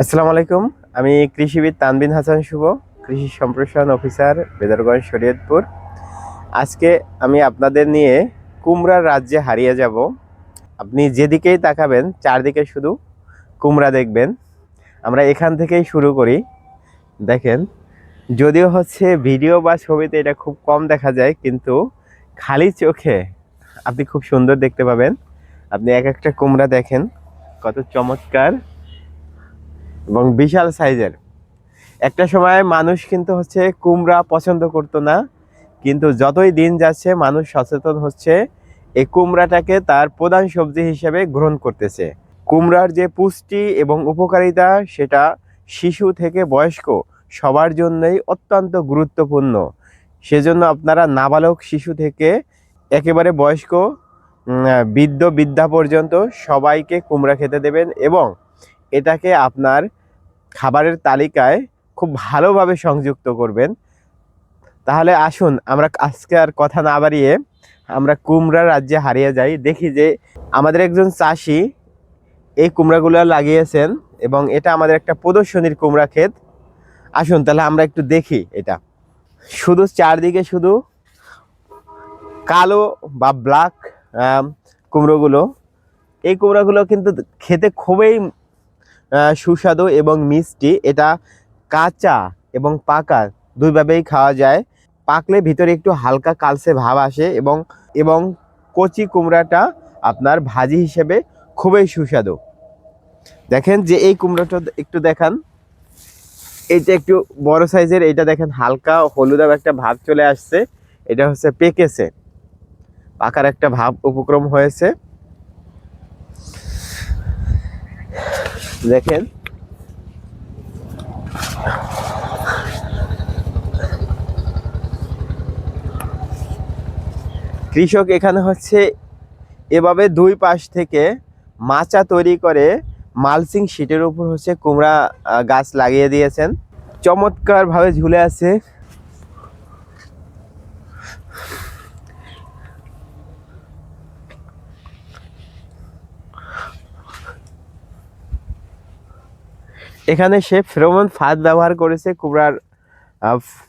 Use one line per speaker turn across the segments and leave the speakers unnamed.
আসসালামু আলাইকুম। আমি কৃষিবিদ তানবিন হাসান শুভ, কৃষি সম্প্রসারণ অফিসার বেদারগঞ্জ শরীয়তপুর। আজকে আমি আপনাদের নিয়ে কুমড়ার রাজ্যে হারিয়ে যাব। আপনি যেদিকেই তাকাবেন, চারদিকে শুধু কুমড়া দেখবেন। আমরা এখান থেকেই শুরু করি। দেখেন, যদিও হচ্ছে ভিডিও বা ছবিতে এটা খুব কম দেখা যায়, কিন্তু খালি চোখে আপনি খুব সুন্দর দেখতে পাবেন। আপনি এক একটা কুমড়া দেখেন, কত চমৎকার। এবং বিশাল সাইজের। একটা সময় মানুষ কিন্তু হচ্ছে কুমড়া পছন্দ করতো না, কিন্তু যতই দিন যাচ্ছে মানুষ সচেতন হচ্ছে এই কুমড়াটাকে তার প্রধান সবজি হিসেবে গ্রহণ করতেছে। কুমড়ার যে পুষ্টি এবং উপকারিতা, সেটা শিশু থেকে বয়স্ক সবার জন্যই অত্যন্ত গুরুত্বপূর্ণ। সেজন্য আপনারা নাবালক শিশু থেকে একেবারে বয়স্ক বৃদ্ধ বৃদ্ধা পর্যন্ত সবাইকে কুমড়া খেতে দেবেন এবং এটাকে আপনার খাবারের তালিকায় খুব ভালোভাবে সংযুক্ত করবেন। তাহলে আসুন, আমরা আজকে আর কথা না বাড়িয়ে আমরা কুমড়া রাজ্যে হারিয়ে যাই। দেখি যে আমাদের একজন চাষি এই কুমড়াগুলো লাগিয়েছেন এবং এটা আমাদের একটা প্রদর্শনীর কুমড়া ক্ষেত। আসুন, তাহলে আমরা একটু দেখি এটা। শুধু চারদিকে শুধু কালো বা ব্ল্যাক কুমড়োগুলো। এই কুমড়োগুলো কিন্তু খেতে খুবই সুস্বাদু এবং মিষ্টি। এটা কাঁচা এবং পাকা, দুইভাবেই খাওয়া যায়। পাকলে ভিতরে একটু হালকা কালসে ভাব আসে এবং এবং কচি কুমড়াটা আপনার ভাজি হিসেবে খুবই সুস্বাদু। দেখেন যে এই কুমড়োটা একটু দেখান। এইটা একটু বড় সাইজের এটা দেখেন হালকা হলুদাব একটা ভাব চলে আসছে। এটা হচ্ছে পেকেছে। পাকার একটা ভাব, উপক্রম হয়েছে। দেখেন। কৃষক এখানে হচ্ছে এভাবে দুই পাশ থেকে মাচা তৈরি করে মালসিং শিটের উপর হচ্ছে কুমড়া গাছ লাগিয়ে দিয়েছেন। চমৎকার ভাবে ঝুলে আছে। এখানে সে ফেরোমন ফাঁদ ব্যবহার করেছে ফ-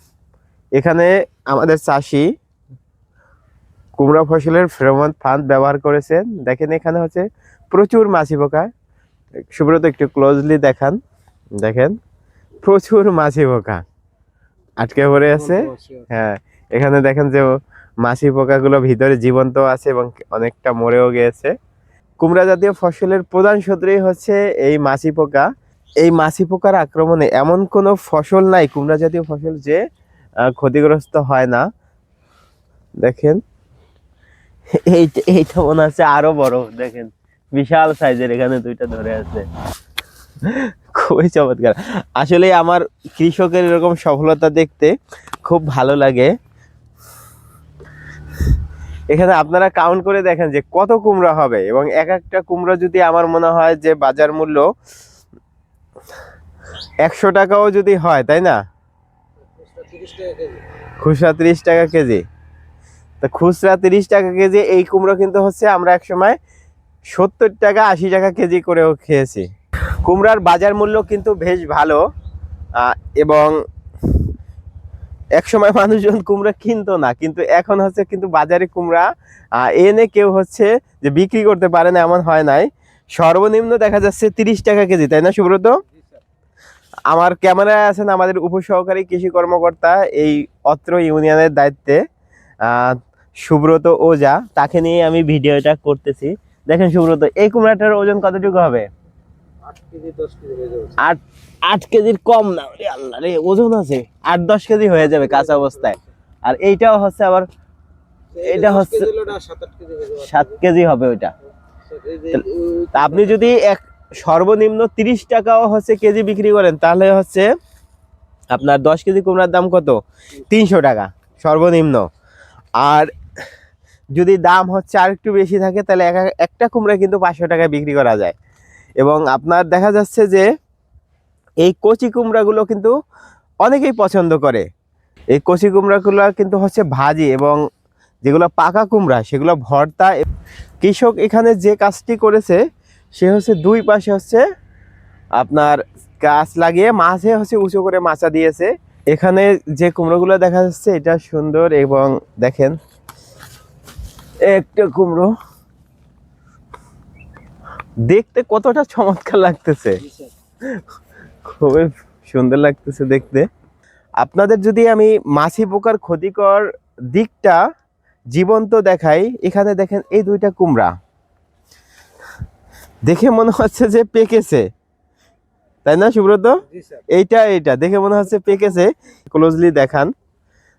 এখানে আমাদের চাষি কুমড়া ফসলের ফেরোমন ফাঁদ ব্যবহার করেছেন দেখেন এখানে হচ্ছে প্রচুর মাছি পোকা। সুব্রত একটু ক্লোজলি দেখান। দেখেন প্রচুর মাছি পোকা। আটকে পড়ে আছে। হ্যাঁ এখানে দেখেন যে মাছি পোকাগুলো ভিতরে জীবন্ত আছে এবং অনেকটা মরেও গিয়েছে। কুমড়া জাতীয় ফসলের প্রধান শত্রুই হচ্ছে এই মাছি পোকা। এই মাছি পোকার আক্রমণে এমন কোনো ফসল নাই, কুমড়া জাতীয় ফসল যে ক্ষতিগ্রস্ত হয় না। দেখেন, এইটা এইটা মনে হচ্ছে আরও বড়, দেখেন, বিশাল সাইজের এখানে দুইটা ধরে আছে। খুবই চমৎকার। আসলে আমার কৃষকের এরকম সফলতা দেখতে খুব ভালো লাগে। এখানে আপনারা কাউন্ট করে দেখেন যে কত কুমড়া হবে এবং এক একটা কুমড়া যদি আমার মনে হয় যে বাজার মূল্য একশো টাকাও যদি হয়, তাই না? খুচরা তিরিশ টাকা কেজি। তো খুচরা তিরিশ টাকা কেজি, এই কুমড়ো কিন্তু হচ্ছে আমরা এক সময় সত্তর টাকা আশি টাকা কেজি করেও খেয়েছি। কুমড়ার বাজার মূল্য কিন্তু বেশ ভালো এবং এক সময় মানুষজন কুমড়া কিনতো না, কিন্তু এখন হচ্ছে কিন্তু বাজারে কুমড়া এনে কেউ হচ্ছে যে বিক্রি করতে পারে না, এমন হয় নাই। সর্বনিম্ন দেখা যাচ্ছে তিরিশ টাকা কেজি, তাই না সুব্রত? আমার ক্যামেরায় আছেন আমাদের উপসহকারী কৃষি কর্মকর্তা এই অত্র ইউনিয়নের দায়িত্বে সুব্রত ওজা। তাকে নিয়ে আমি ভিডিওটা করতেছি। দেখেন সুব্রত এই কুমড়াটার ওজন কতটুকু হবে? আট আট কেজির কম না আল্লাহ রে ওজন আছে। আট দশ কেজি হয়ে যাবে কাঁচা অবস্থায়। আর এইটাও হচ্ছে আবার এটা হচ্ছে সাত কেজি হবে ওইটা। আপনি যদি এক সর্বনিম্ন তিরিশ টাকাও হচ্ছে কেজি বিক্রি করেন, তাহলে হচ্ছে আপনার দশ কেজি কুমড়ার দাম কত? তিনশো টাকা, সর্বনিম্ন। আর যদি দাম হচ্ছে আর একটু বেশি থাকে, তাহলে এক- একটা কুমড়া কিন্তু পাঁচশো টাকায় বিক্রি করা যায়। এবং আপনার দেখা যাচ্ছে যে এই কচি কুমড়াগুলো কিন্তু অনেকেই পছন্দ করে। এই কচি কুমড়াগুলো কিন্তু হচ্ছে ভাজি এবং যেগুলো পাকা কুমড়া, সেগুলো ভর্তা। কৃষক এখানে যে কাজটি করেছে সে হচ্ছে দুই পাশে হচ্ছে আপনার গাছ লাগিয়ে মাঝে হচ্ছে উঁচু করে মাচা দিয়েছে। এখানে যে কুমড়োগুলো দেখা যাচ্ছে, এটা সুন্দর এবং দেখেন, একটা কুমড়ো। দেখতে কতটা চমৎকার লাগতেছে। খুবই সুন্দর লাগতেছে দেখতে। আপনাদের যদি আমি মাছি পোকার ক্ষতিকর দিকটা জীবন্ত দেখাই, এখানে দেখেন এই দুইটা কুমড়া। দেখে মনে হচ্ছে যে পেকেছে। তাই না সুব্রত? এইটা এইটা। দেখে মনে হচ্ছে পেকেছে। ক্লোজলি দেখান।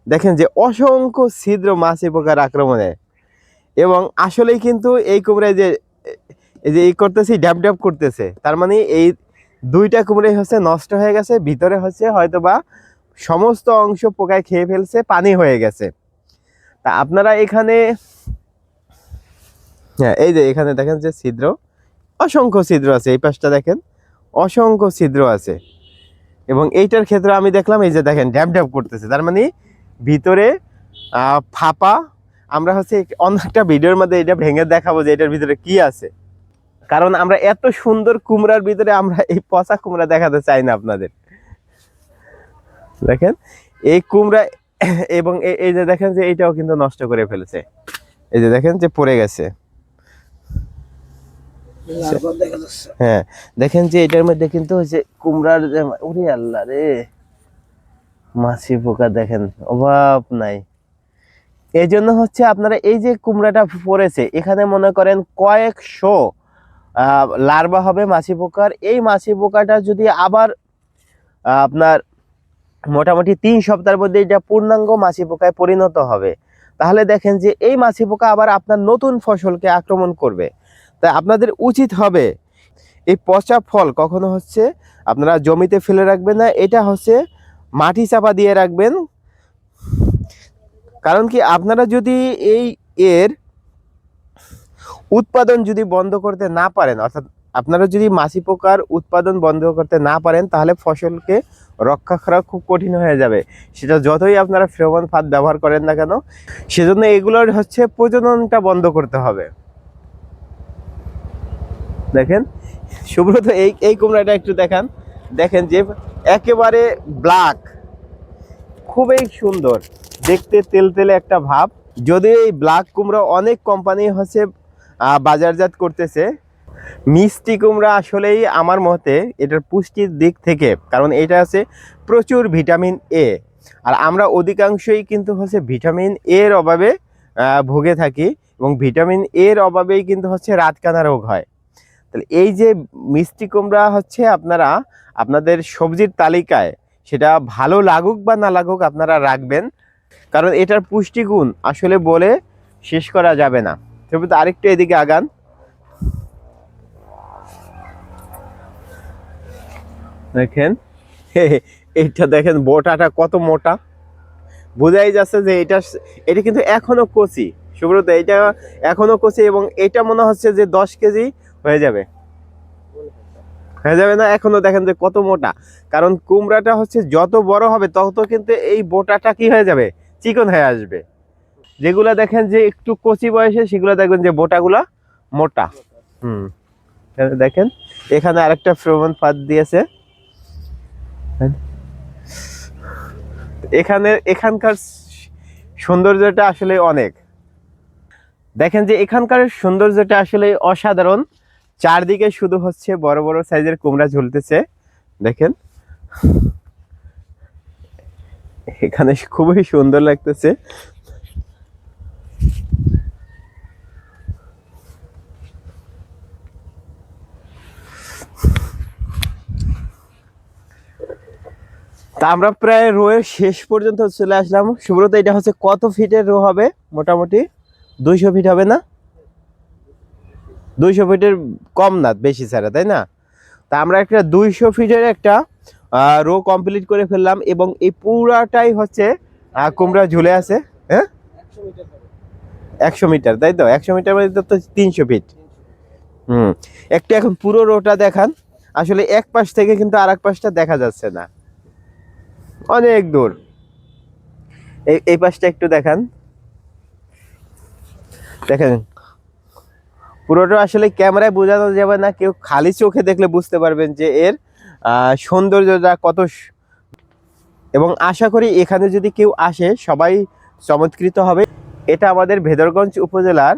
দেখেন যে অসংখ্য ছিদ্র মাছি পোকার আক্রমণে। এবং আসলেই কিন্তু এই কুমড়ায় যে এই যে এই করতেছি ড্যাব ড্যাব করতেছে। তার মানে এই দুইটা কুমড়াই হচ্ছে নষ্ট হয়ে গেছে ভিতরে হচ্ছে হয়তো বা সমস্ত অংশ পোকায় খেয়ে ফেলছে পানি হয়ে গেছে। তা আপনারা এখানে হ্যাঁ এই যে এখানে দেখেন যে ছিদ্র। অসংখ্য ছিদ্র আছে, এই পাশটা দেখেন। অসংখ্য ছিদ্র আছে। এবং এইটার ক্ষেত্রে আমি দেখলাম, এই যে দেখেন ড্যাব ড্যাব করতেছে। তার মানে ভিতরে ফাঁপা, আমরা হচ্ছে অন্য একটা ভিডিওর মধ্যে এটা ভেঙে দেখাবো যে এটার ভিতরে কি আছে। কারণ আমরা এত সুন্দর কুমড়ার ভিতরে আমরা এই পচা কুমড়া দেখাতে চাই না আপনাদের। দেখেন, এই কুমড়া এবং এই যে দেখেন যে এইটাও কিন্তু নষ্ট করে ফেলেছে। এই যে দেখেন যে পড়ে গেছে। হ্যাঁ দেখেন যে এটার মধ্যে কিন্তু হচ্ছে কুমড়ার ওরে আল্লাহ রে। মাছি পোকা দেখেন অভাব নাই। এই জন্য হচ্ছে আপনারা এই যে কুমড়াটা পড়েছে এখানে মনে করেন কয়েকশো লার্ভা হবে মাছি পোকার। এই মাছি পোকাটা যদি আবার আপনার মোটামুটি তিন সপ্তাহের মধ্যে এটা পূর্ণাঙ্গ মাছি পোকায় পরিণত হবে তাহলে দেখেন যে এই মাছি পোকা আবার আপনার নতুন ফসলকে আক্রমণ করবে। তাই আপনাদের উচিত হবে এই পচা ফল কখনো হচ্ছে আপনারা জমিতে ফেলে রাখবেন না, এটা হচ্ছে মাটি চাপা দিয়ে রাখবেন। কারণ কি আপনারা যদি এই এর উৎপাদন যদি বন্ধ করতে না পারেন, অর্থাৎ আপনারা যদি মাছি পোকার উৎপাদন বন্ধ করতে না পারেন, তাহলে ফসলকে রক্ষা করা খুব কঠিন হয়ে যাবে। সেটা যতই আপনারা ফ্রেমন ফাঁদ ব্যবহার করেন না কেন, সেজন্য এগুলোর হচ্ছে প্রজননটা বন্ধ করতে হবে। দেখেন। সুব্রত, এই এই কুমড়াটা একটু দেখান। দেখেন যে একেবারে ব্ল্যাক খুবই সুন্দর। দেখতে তেল তেলে একটা ভাব। যদি এই ব্ল্যাক কুমড়া অনেক কোম্পানি হচ্ছে বাজারজাত করতেছে। মিষ্টি কুমড়া আসলেই আমার মতে এটার পুষ্টির দিক থেকে, কারণ এটা আছে প্রচুর ভিটামিন এ আর আমরা অধিকাংশই কিন্তু হচ্ছে ভিটামিন এর অভাবে ভুগে থাকি এবং ভিটামিন এর অভাবেই কিন্তু হচ্ছে রাতকানা রোগ হয়। তাহলে এই যে মিষ্টি কুমড়া হচ্ছে আপনারা, আপনাদের সবজির তালিকায় সেটা ভালো লাগুক বা না লাগুক আপনারা রাখবেন। কারণ এটার পুষ্টিগুণ আসলে বলে শেষ করা যাবে না। তবে তো আরেকটু এদিকে আগান। দেখেন এটা দেখেন বোটাটা কত মোটা। বোঝাই যাচ্ছে যে এটা এটা কিন্তু এখনও কচি। সুব্রত এটা এখনও কচি এবং এটা মনে হচ্ছে যে দশ কেজি হয়ে যাবে। হয়ে যাবে না? এখনও দেখেন যে কত মোটা। কারণ কুমড়াটা হচ্ছে যত বড় হবে, তত কিন্তু এই বোটাটা কি হয়ে যাবে? চিকন হয়ে আসবে। যেগুলা দেখেন যে একটু কচি বয়সে, সেগুলো দেখবেন যে বোটাগুলা মোটা। হুম। দেখেন, এখানে আরেকটা ফ্রোমন পাত দিয়েছে। এখানে, এখানকার সৌন্দর্যটা আসলে অনেক। দেখেন যে এখানকার সৌন্দর্যটা আসলে অসাধারণ। চারদিকে শুধু হচ্ছে বড় বড় সাইজের কুমড়া ঝুলতেছে। দেখেন। এখানে খুবই সুন্দর লাগতেছে। তা আমরা প্রায় রোয়ের শেষ পর্যন্ত চলে আসলাম। সুব্রত, এটা হচ্ছে কত ফিটের রো হবে? মোটামুটি দুইশো ফিট হবে না? দুইশো ফিটের কম না, বেশি ছাড়া, তাই না? তা আমরা একটা দুইশো ফিটের একটা রো কমপ্লিট করে ফেললাম এবং এই পুরাটাই হচ্ছে কুমড়া ঝুলে আছে হ্যাঁ? একশো মিটার, তাই তো? একশো মিটার মানে তো তিনশো ফিট। হুম, একটা এখন পুরো রোটা দেখান। আসলে এক পাশ থেকে কিন্তু আর এক পাশটা দেখা যাচ্ছে না। অনেক দূর। এই এই পাশটা একটু দেখান। দেখেন পুরোটা আসলে ক্যামেরায় বোঝানো যাবে না। কেউ খালি চোখে দেখলে বুঝতে পারবেন যে এর সৌন্দর্যটা কত এবং আশা করি এখানে যদি কেউ আসে, সবাই চমৎকৃত হবে। এটা আমাদের ভেদরগঞ্জ উপজেলার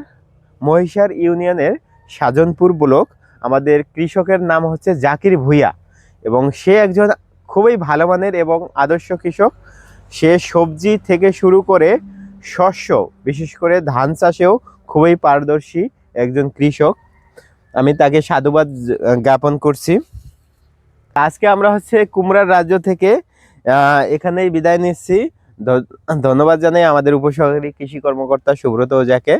মহিষার ইউনিয়নের সাজনপুর ব্লক। আমাদের কৃষকের নাম হচ্ছে জাকির ভুইয়া এবং সে একজন খুবই ভালো মানের এবং আদর্শ কৃষক। সে সবজি থেকে শুরু করে শস্য, বিশেষ করে ধান চাষেও খুবই পারদর্শী। একজন কৃষক। আমি তাকে সাধুবাদ জ্ঞাপন করছি। আজকে আমরা হচ্ছে কুমড়ার রাজ্য থেকে এখানেই বিদায় নিচ্ছি। ধন্যবাদ জানাই আমাদের উপসহকারী কৃষি কর্মকর্তা সুব্রত ওজাকে